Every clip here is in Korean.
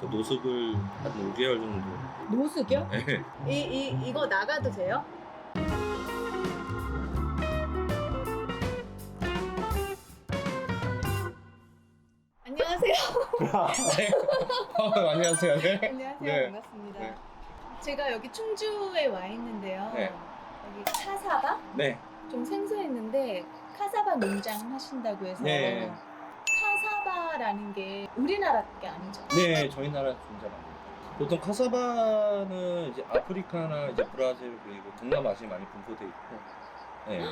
또 노숙을 한 5개월 정도. 노숙이요? 네. 이, 이, 이거 나가도 돼요? 안녕하세요. 네. 어, 안녕하세요. 네. 안녕하세요. 네. 반갑습니다. 네. 제가 여기 충주에 와 있는데요. 네. 여기 카사바? 네. 좀 생소했는데 카사바 농장 하신다고 해서 네. 카사바라는 게 우리나라 게 아니죠? 네, 저희 나라 존재합니다. 보통 카사바는 이제 아프리카나 이제 브라질 그리고 동남아시아에 많이 분포돼 있고. 네.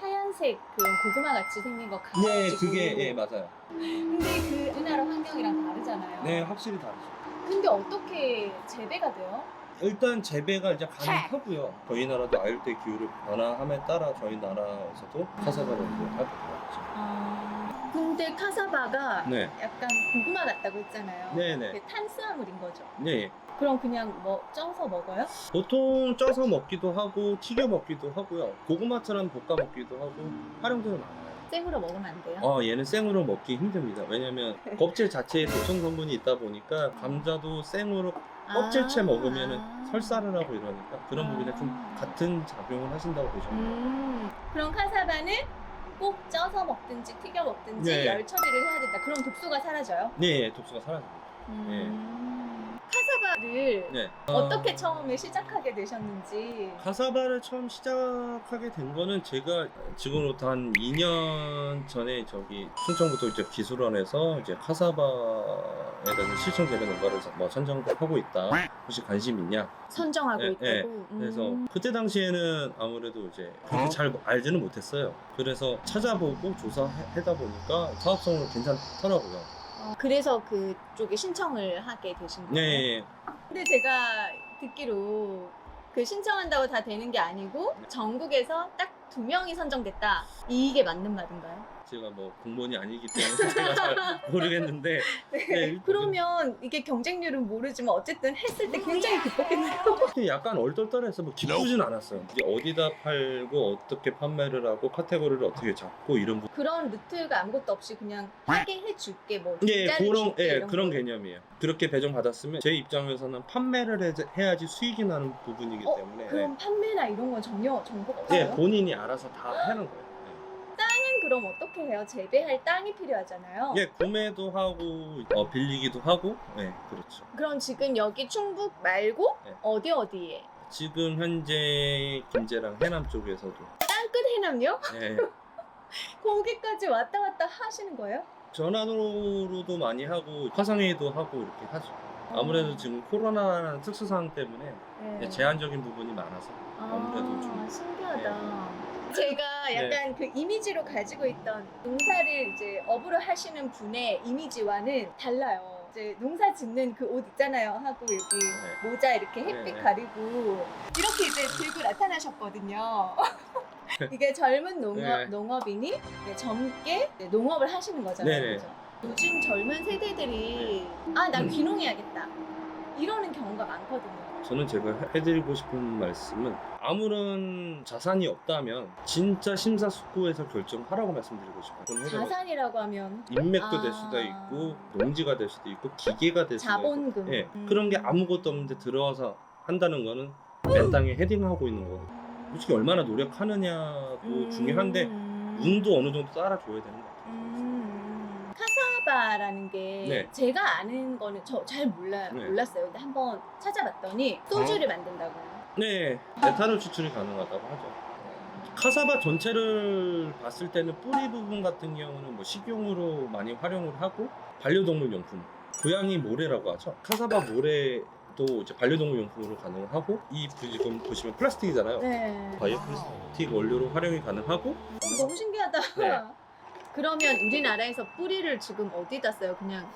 하얀색 그런 고구마 같이 생긴 거 가지고 네, 그게 예 맞아요. 근데 그 우리나라 환경이랑 다르잖아요. 네, 확실히 다르죠. 근데 어떻게 재배가 돼요? 일단 재배가 이제 가능하고요. 저희 나라도 아열대 기후를 변화함에 따라 저희 나라에서도 카사바를 이제 하게 되었죠. 아... 근데 카사바가 네, 약간 고구마 같다고 했잖아요. 네, 네, 그게 탄수화물인 거죠. 네. 그럼 그냥 뭐 쪄서 먹어요? 보통 쪄서 먹기도 하고 튀겨 먹기도 하고요. 고구마처럼 볶아 먹기도 하고 활용도는 많아요. 생으로 먹으면 안 돼요? 어, 얘는 생으로 먹기 힘듭니다. 왜냐면 껍질 자체에 도청 성분이 있다 보니까 감자도 생으로 껍질채 아. 먹으면 설사를 하고 이러니까 그런 아. 부분에 좀 같은 작용을 하신다고 보시면 돼요. 음, 그럼 카사바는 꼭 쪄서 먹든지 튀겨 먹든지 네. 열 처리를 해야 된다. 그럼 독소가 사라져요? 네, 독소가 사라집니다. 음. 카사바를 네. 어떻게 처음에 시작하게 되셨는지. 카사바를 처음 시작하게 된 거는 제가 지금으로부터 한 2년 전에 저기 충청부터 이제 기술원에서 이제 카사바에 대해서 실천 재배 농가를 뭐 선정하고 있다. 혹시 관심 있냐? 선정하고 네, 있다고. 네. 음. 그래서 그때 당시에는 아무래도 이제 그렇게 잘 알지는 못했어요. 그래서 찾아보고 조사하다 보니까 사업성은 괜찮더라고요. 어, 그래서 그쪽에 신청을 하게 되신 거예요? 네, 근데 제가 듣기로 그 신청한다고 다 되는 게 아니고 네. 전국에서 딱 두 명이 선정됐다. 이게 맞는 말인가요? 제가 뭐 공무원이 아니기 때문에 제가 잘 모르겠는데 네, 그러면 이게 경쟁률은 모르지만 어쨌든 했을 때 굉장히 기뻤겠네요. 약간 얼떨떨해서 뭐 기쁘진 않았어요. 이제 어디다 팔고 어떻게 판매를 하고 카테고리를 어떻게 잡고 이런 부분. 그런 루트가 아무것도 없이 그냥 하게 해줄게 뭐 예, 뒷자리 그런 줄게 예, 이런 그런 거. 개념이에요. 그렇게 배정 받았으면 제 입장에서는 판매를 해- 해야지 수익이 나는 부분이기 어, 때문에 그럼 판매나 이런 건 전혀 정보가 없어요? 예, 본인이 알아서 다 하는 거예요. 그럼 어떻게 해요? 재배할 땅이 필요하잖아요. 예, 구매도 하고 어, 빌리기도 하고, 예, 그렇죠. 그럼 지금 여기 충북 말고 네. 어디 어디에? 지금 현재 김제랑 해남 쪽에서도 땅끝 해남요? 예, 거기까지 왔다 갔다 하시는 거예요? 전화로도 많이 하고 화상회의도 하고 이렇게 하죠. 아무래도 지금 코로나라는 특수 상황 때문에 네. 제한적인 부분이 많아서 아, 아무래도 좀 네. 신기하다. 제가 약간 그 이미지로 가지고 있던 농사를 이제 업으로 하시는 분의 이미지와는 달라요. 이제 농사 짓는 그 옷 있잖아요. 하고 여기 모자 이렇게 햇빛 네. 가리고 이렇게 이제 들고 나타나셨거든요. 이게 젊은 농업, 네. 농업 인이 이제 젊게 이제 농업을 하시는 거잖아요. 네 네. 그죠? 요즘 젊은 세대들이 아, 나 음. 귀농해야겠다. 이러는 경우가 많거든요. 저는 제가 해- 해드리고 싶은 말씀은 아무런 자산이 없다면 진짜 심사숙고해서 결정하라고 말씀드리고 싶어요. 저는 자산이라고 하면 인맥도 될 아. 수도 있고 농지가 될 수도 있고 기계가 될 수도 있고 자본금. 예, 음. 그런 게 아무것도 없는데 들어와서 한다는 거는 맨 땅에 헤딩하고 있는 거고 솔직히 얼마나 노력하느냐도 음. 중요한데 운도 어느 정도 따라줘야 되는 것 같아요. 음. 카사바라는 게 네. 제가 아는 거는 저 잘 몰라요. 네. 몰랐어요. 근데 한번 찾아봤더니 소주를 만든다고. 네, 메탄올 추출이 가능하다고 하죠. 카사바 전체를 봤을 때는 뿌리 부분 같은 경우는 뭐 식용으로 많이 활용을 하고 반려동물 용품, 고양이 모래라고 하죠. 카사바 모래도 이제 반려동물 용품으로 가능하고 이 지금 보시면 플라스틱이잖아요. 네. 바이오 플라스틱 원료로 활용이 가능하고 너무 신기하다. 네. 그러면 우리나라에서 뿌리를 지금 어디다 써요? 그냥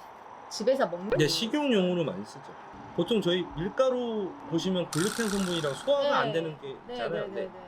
집에서 먹는 이제 식용용으로 많이 쓰죠. 보통 저희 밀가루 보시면 글루텐 성분이랑 소화가 네. 안 되는 게 네, 있잖아요. 네, 근데 네, 네.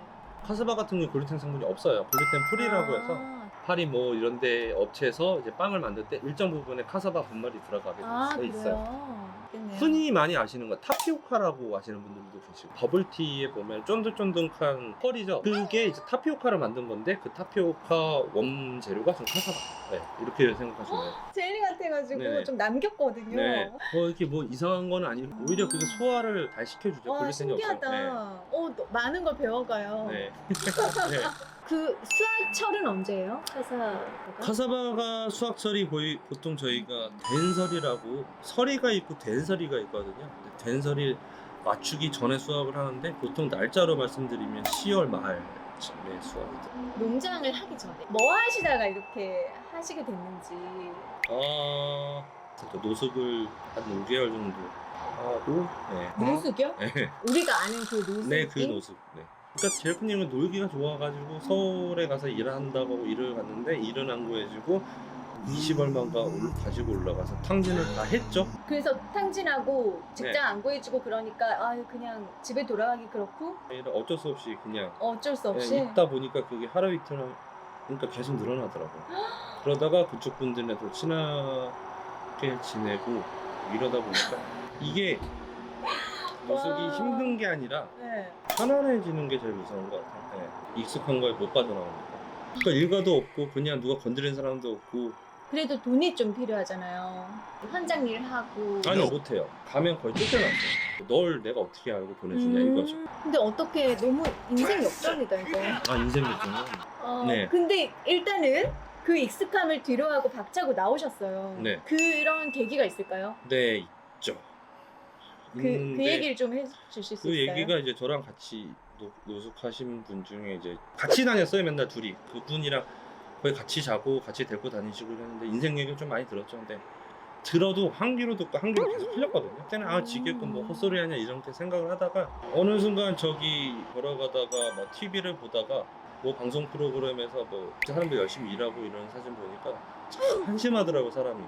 카사바 같은 경우 글루텐 성분이 없어요. 글루텐 프리라고 해서 아, 파리 뭐 이런데 업체에서 이제 빵을 만들 때 일정 부분에 카사바 분말이 들어가게 아돼 있어요. 그래요. 있겠네요. 흔히 많이 아시는 건 타피오카라고 아시는 분들도 계시고 버블티에 보면 쫀득쫀득한 펄이죠. 그게 이제 타피오카를 만든 건데 그 타피오카 원 재료가 좀 카사바. 네, 이렇게 생각하시면 돼요. 젤리 같아가지고 네네. 좀 남겼거든요. 네, 뭐 이렇게 뭐 이상한 건 아니고 오히려 그게 소화를 잘 시켜주죠. 와 글루텐이 없어요. 신기하다. 어 너- 많은 걸 배워가요. 네. 네. 그 수학철은 언제예요? 카사가? 카사바가 수학설이 거의 보통 저희가 된설이라고 서리가 있고 된설이가 있거든요. 근데 된설이 맞추기 전에 수학을 하는데 보통 날짜로 말씀드리면 10월 말쯤에 수학이 돼요. 농장을 하기 전에 뭐 하시다가 이렇게 하시게 됐는지. 아, 저 노숙을 한 5개월 정도 하고, 네. 노숙이요? 네, 우리가 아는 그 노숙. 네, 그 노숙. 네. 그러니까 제프님은 놀기가 좋아가지고 서울에 가서 일한다고 일을 갔는데 일은 안 구해주고 20 얼마인가 올- 가지고 올라가서 탕진을 다 했죠. 그래서 탕진하고 직장 네. 안 구해주고 그러니까 아 그냥 집에 돌아가기 그렇고 어쩔 수 없이 그냥 어쩔 수 없이. 네, 있다 보니까 그게 하루 이틀 그러니까 계속 늘어나더라고요. 그러다가 그쪽 분들네도 친하게 지내고 이러다 보니까 이게 노숙이 와. 힘든 게 아니라 네. 편안해지는 게 제일 무서운 것 같아요. 네. 익숙한 거에 못 빠져나오니까. 그러니까 일가도 없고 그냥 누가 건드리는 사람도 없고 그래도 돈이 좀 필요하잖아요. 현장 일 하고. 아니 못해요. 가면 거의 쫓겨났어요. 널 내가 어떻게 알고 보내주냐 음, 이거죠. 근데 어떻게 너무 인생 역전이다 이거. 아 인생 역전은 어, 네. 근데 일단은 그 익숙함을 뒤로하고 박차고 나오셨어요. 네. 그런 계기가 있을까요? 네. 그, 그 있는데 얘기를 좀 해주실 수 그 있어요? 얘기가 이제 저랑 같이 노, 노숙하신 분 중에 이제 같이 다녔어요 맨날 둘이. 그분이랑 거의 같이 자고 같이 데리고 다니시고 이랬는데 인생 얘기를 좀 많이 들었죠. 근데 들어도 한 귀로 듣고 한 귀로 계속 틀렸거든요. 그때는 아 지겠군 뭐 헛소리 하냐 이렇게 생각을 하다가 어느 순간 저기 걸어가다가 뭐 TV를 보다가 뭐 방송 프로그램에서 뭐 사람들 열심히 일하고 이런 사진 보니까 참 한심하더라고 사람이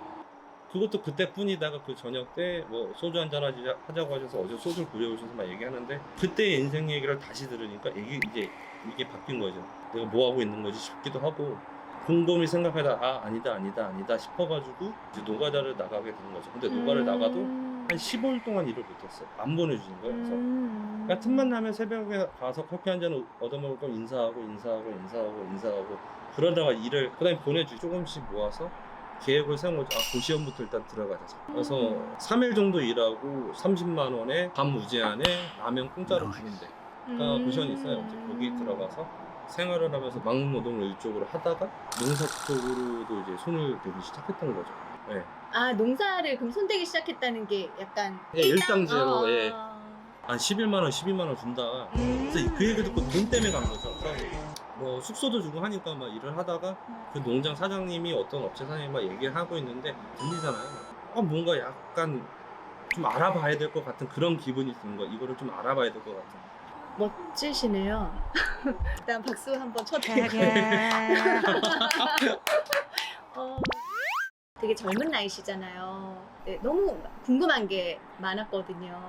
그것도 그때뿐이다가 그 저녁 때 뭐 소주 한잔 하자고 하셔서 어제 소주를 부려오셔서 막 얘기하는데 그때 인생 얘기를 다시 들으니까 이게 이제 이게 바뀐 거죠. 내가 뭐 하고 있는 거지 싶기도 하고 곰곰이 생각하다 아 아니다 아니다 아니다 싶어가지고 이제 노가다를 나가게 된 거죠. 근데 노가를 나가도 한 15일 동안 일을 못했어요. 안 보내주는 거예요. 그래서 음. 그러니까 틈만 나면 새벽에 가서 커피 한 잔 얻어먹을 거면 인사하고 인사하고 인사하고 인사하고 그러다가 일을 그다음에 보내주 조금씩 모아서 계획을 세운 거죠. 아, 그 시험부터 일단 들어가자. 그래서 3일 정도 일하고 30만 원에 밥 무제한에 라면 공짜로 주는데 가 음. 고시원이 있어요. 이제 거기 들어가서 생활을 하면서 막노동을 일적으로 하다가 농사 쪽으로도 이제 손을 대기 시작했던 거죠. 네. 아 농사를 그럼 손대기 시작했다는 게 약간 예, 일당제로 아. 예. 한 11만 원, 12만 원 준다. 음. 그래서 그 얘기 듣고 돈 때문에 간 거죠. 그래서 뭐 숙소도 주고 하니까 막 일을 하다가 그 농장 사장님이 어떤 업체 사장님이 막 얘기를 하고 있는데 들리잖아요. 어, 뭔가 약간 좀 알아봐야 될 것 같은 그런 기분이 드는 거. 이거를 좀 알아봐야 될 것 같은. 멋지시네요. 일단 박수 한번 쳐드릴게요. 어, 되게 젊은 나이시잖아요. 네, 너무 궁금한 게 많았거든요.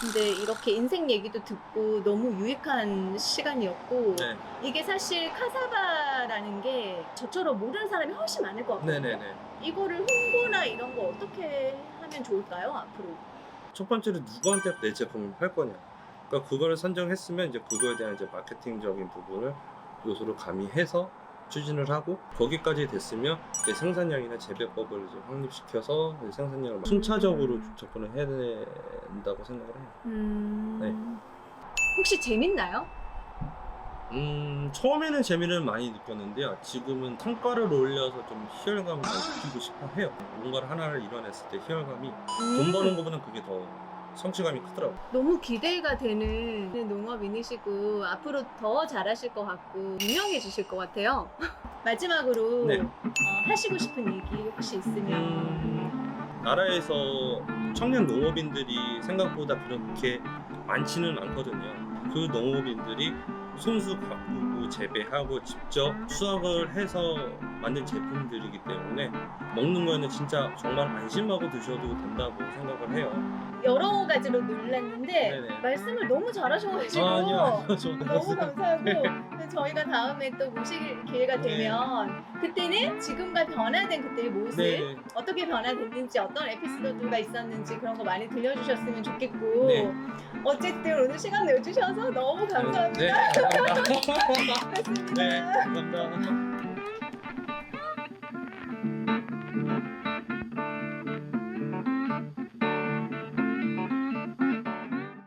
근데 이렇게 인생 얘기도 듣고 너무 유익한 시간이었고 네. 이게 사실 카사바라는 게 저처럼 모르는 사람이 훨씬 많을 것 같아요. 네네네. 이거를 홍보나 이런 거 어떻게 하면 좋을까요 앞으로? 첫 번째로 누구한테 내 제품을 팔 거냐. 그러니까 그거를 선정했으면 이제 그거에 대한 이제 마케팅적인 부분을 요소를 가미해서 추진을 하고 거기까지 됐으면 이제 생산량이나 재배법을 이제 확립시켜서 이제 생산량을 순차적으로 접근을 해야 된다고 생각을 해요. 음... 네. 혹시 재밌나요? 음 처음에는 재미를 많이 느꼈는데요. 지금은 성과를 올려서 좀 희열감을 더 느끼고 싶어 해요. 뭔가를 하나를 이뤄냈을 때 희열감이 돈 음. 버는 것보다는 그게 더 성취감이 크더라고요. 너무 기대가 되는 농업인이시고 앞으로 더 잘하실 것 같고 유명해지실 것 같아요. 마지막으로 네. 어, 하시고 싶은 얘기 혹시 있으면 음, 나라에서 청년 농업인들이 생각보다 그렇게 많지는 않거든요. 그 농업인들이 손수 가꾸고 재배하고 직접 수확을 해서 만든 제품들이기 때문에 먹는 거는 진짜 정말 안심하고 드셔도 된다고 생각을 해요. 여러 가지로 놀랐는데 네네. 말씀을 너무 잘하셔가지고 아, 아니요, 아니요. 저 너무 감사하고 저희가 다음에 또 모실 기회가 네. 되면 그때는 지금과 변화된 그때의 모습 네. 어떻게 변화됐는지 어떤 에피소드가 있었는지 그런 거 많이 들려주셨으면 좋겠고 네. 어쨌든 오늘 시간 내주셔서 너무 감사합니다. 네, 감사합니다. 네, 감사합니다.